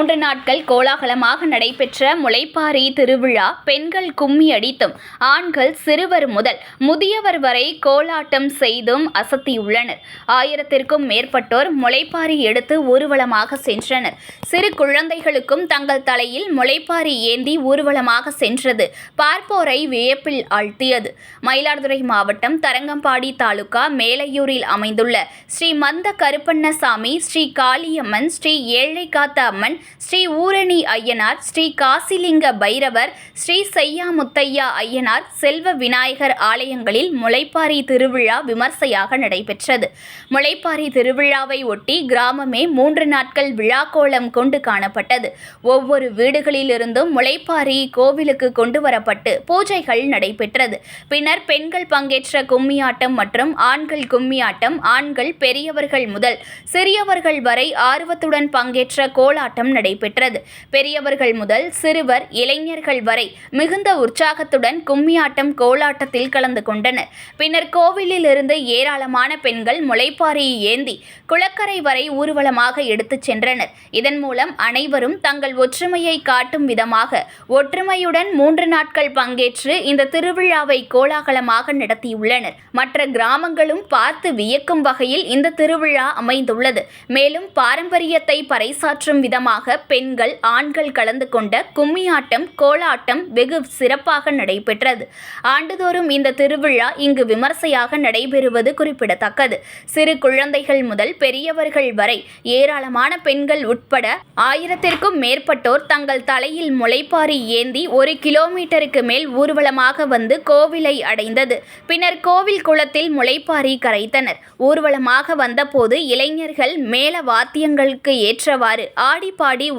மூன்று நாட்கள் கோலாகலமாக நடைபெற்ற முளைப்பாரி திருவிழா பெண்கள் கும்மி அடித்தும் ஆண்கள் சிறுவர் முதல் முதியவர் வரை கோலாட்டம் செய்தும் அசத்தியுள்ளனர். ஆயிரத்திற்கும் மேற்பட்டோர் முளைப்பாரி எடுத்து ஊர்வலமாக சென்றனர். சிறு குழந்தைகளுக்கும் தங்கள் தலையில் முளைப்பாரி ஏந்தி ஊர்வலமாக சென்றது. பார்ப்போரை வியப்பில் ஆழ்த்தியது. மயிலாடுதுறை மாவட்டம் தரங்கம்பாடி தாலுகா மேலையூரில் அமைந்துள்ள ஸ்ரீ மந்த கருப்பண்ணசாமி ஸ்ரீ காளியம்மன் ஸ்ரீ ஏழை காத்த அம்மன் ஸ்ரீ ஊரணி ஐயனார் ஸ்ரீ காசிலிங்க பைரவர் ஸ்ரீ செய்யா முத்தையா ஐயனார் செல்வ விநாயகர் ஆலயங்களில் முளைப்பாரி திருவிழா விமர்சையாக நடைபெற்றது. முளைப்பாரி திருவிழாவை ஒட்டி கிராமமே மூன்று நாட்கள் விழாக்கோலம் கொண்டு காணப்பட்டது. ஒவ்வொரு வீடுகளிலிருந்தும் முளைப்பாரி கோவிலுக்கு கொண்டு வரப்பட்டு பூஜைகள் நடைபெற்றது. பின்னர் பெண்கள் பங்கேற்ற கும்மியாட்டம் மற்றும் ஆண்கள் கும்மியாட்டம் ஆண்கள் பெரியவர்கள் முதல் சிறியவர்கள் வரை ஆர்வத்துடன் பங்கேற்ற கோலாட்டம் நடைபெற்றது. பெரியவர்கள் முதல் சிறுவர் இளைஞர்கள் வரை மிகுந்த உற்சாகத்துடன் கும்மியாட்டம் கோலாட்டத்தில் கலந்து கொண்டனர். பின்னர் கோவிலில் இருந்து ஏராளமான பெண்கள் முளைப்பாரியை ஏந்தி குளக்கரை வரை ஊர்வலமாக எடுத்துச் சென்றனர். இதன் மூலம் அனைவரும் தங்கள் ஒற்றுமையை காட்டும் விதமாக ஒற்றுமையுடன் மூன்று நாட்கள் பங்கேற்று இந்த திருவிழாவை கோலாகலமாக நடத்தியுள்ளனர். மற்ற கிராமங்களும் பார்த்து வியக்கும் வகையில் இந்த திருவிழா அமைந்துள்ளது. மேலும் பாரம்பரியத்தை பறைசாற்றும் விதமாக பெண்கள் ஆண்கள் கலந்து கொண்ட கும்மியாட்டம் கோலாட்டம் வெகு சிறப்பாக நடைபெற்றது. ஆண்டுதோறும் இந்த திருவிழா இங்கு விமர்சையாக நடைபெறுவது குறிப்பிடத்தக்கது. சிறு குழந்தைகள் முதல் பெரியவர்கள் வரை ஏராளமான பெண்கள் உட்பட ஆயிரத்திற்கும் மேற்பட்டோர் தங்கள் தலையில் முளைப்பாரி ஏந்தி ஒரு கிலோமீட்டருக்கு மேல் ஊர்வலமாக வந்து கோவிலை அடைந்தது. பின்னர் கோவில் குளத்தில் முளைப்பாரி கரைத்தனர். ஊர்வலமாக வந்தபோது இளைஞர்கள் மேல வாத்தியங்களுக்கு ஏற்றவாறு ஆடி பாடி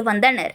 வந்தனர்.